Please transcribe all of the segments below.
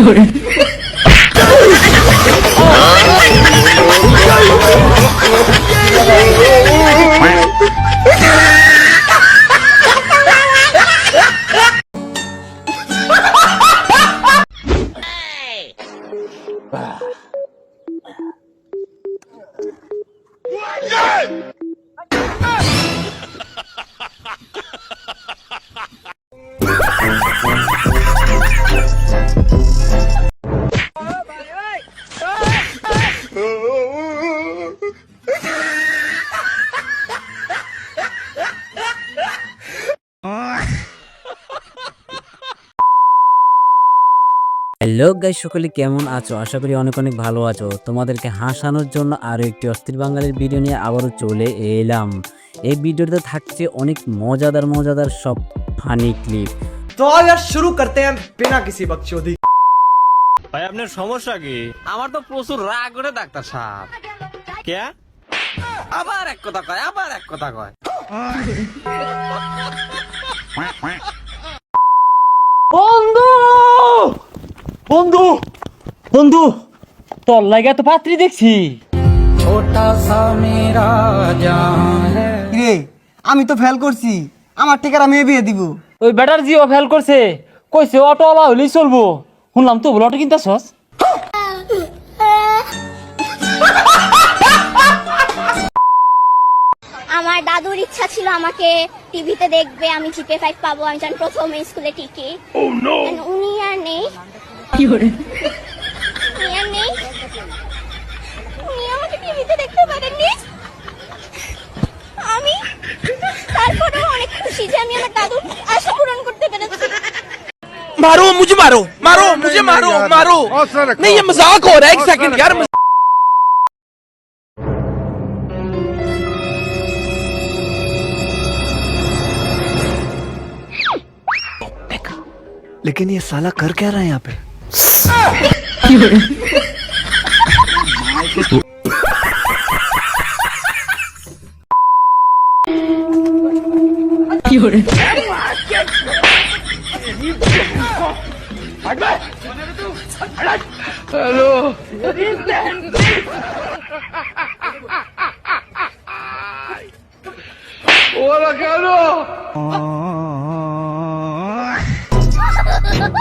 有人。One, hello guy সকলে কেমন আছো? আশা করি অনেক অনেক ভালো আছো। তোমাদেরকে হাসানোর জন্য আরও একটি অস্থির বাঙালির ভিডিও নিয়ে আবারও চলে এলাম। এই ভিডিওতে থাকছে অনেক মজাদার মজাদার সব ফানি ক্লিপ তো আর শুরু করতে বিনা কিছু বকচোদি ভাই আপনার সমস্যা কি? আমার তো প্রচুর রাগ করে ডাক্তার সাহেব। কে আবার এক কথা কয় আবার এক কথা কয়। বন্ধু বন্ধু তোর লাগে তো পাত্রী দেখছি। রে আমি তো ফেল করছি আমার টিকার আমি বিয়ে দিব। ওই ব্যাটার জিও ফেল করছে কইছে অটো ওলা হইলেই চলবো। শুনলাম তো বলে অটো কিনতেছস। আমার দাদুর ইচ্ছা ছিল আমাকে টিভিতে দেখবে আমি জিপে ফাইভ পাবো আমি যখন প্রথম স্কুলে টিকি। And উনি আর নেই। উনি আর নেই উনি আমাকে টিভিতে দেখতে পারেননি আমি তারপরেও অনেক খুশি যে আমি আমার দাদুর আশা পূরণ করতে পেরেছি मारो मुझे मारो मारो मुझे मारो मारो नहीं ये मजाक हो रहा है एक सेकंड यार लेकिन ये साला कर क्या रहा है यहाँ पे কি করে হ্যালো ওরা কেন?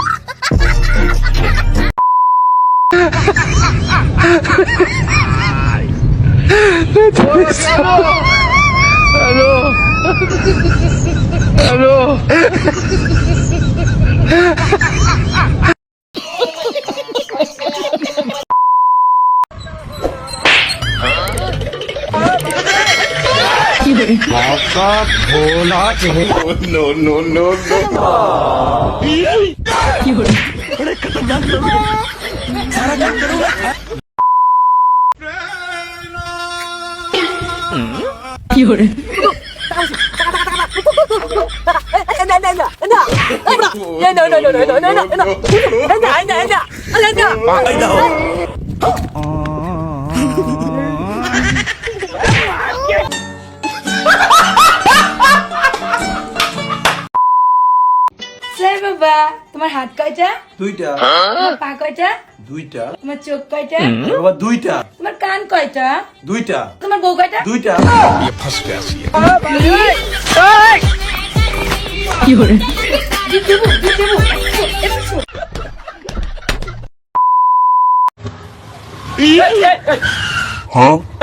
হ্যালো হ্যালো মকা ভোলা কে নো নো নো নো কি হলো বড় খতরনাক সারা কাজ করুঙ্গা স্যার বাবা তোমার হাত কয়টা দুইটা তোমার পা কয়টা দুইটা। তোমার চোখ কয়টা? বাবা দুইটা। তোমার কান কয়টা? দুইটা। তোমার বউ কয়টা? দুইটা।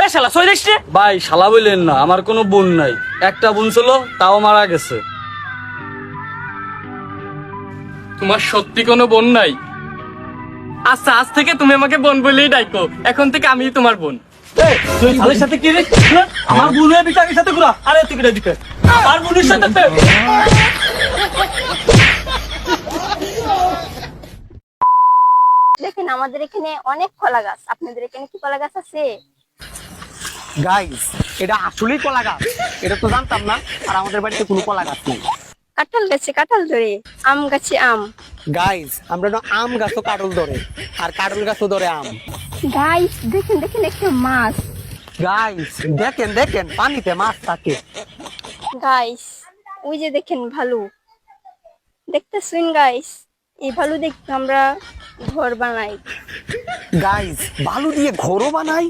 এ শালা সই দেখছি ভাই শালা বললেন না আমার কোনো বোন নাই। একটা বোন ছিল তাও মারা গেছে। তোমার সত্যি কোনো বোন নাই? আচ্ছা আজ থেকে তুমি আমাকে বোন বলেই ডাইকো এখন থেকে আমি তোমার বোন। তুই সাথে কি রে? আমার বোনের বিটাকের সাথে ঘুরা? আরে তুই কিটা দিকে আমার বোনের সাথে দেখেন আমাদের এখানে অনেক কলা গাছ। আপনাদের এখানে কি কলা গাছ আছে? গাইস এটা আসলেই কলা গাছ। এটা তো জানতাম না আর আমাদের বাড়িতে কোনো কলা গাছ নেই। কাঁঠাল গাছে কাঁঠাল ধরে। আম গাছে আম। গাইস আমরা না আম গাছও কাটল ধরে আর কাটল গাছও ধরে আম। গাইস দেখেন দেখেন একটা মাছ। গাইস দেখেন দেখেন পানিতে মাছ থাকে। গাইস ওই যে দেখেন ভালু। দেখতে শুন গাইস এই ভালো দেখতে আমরা ঘর বানাই। গাইস বালু দিয়ে ঘরও বানাই।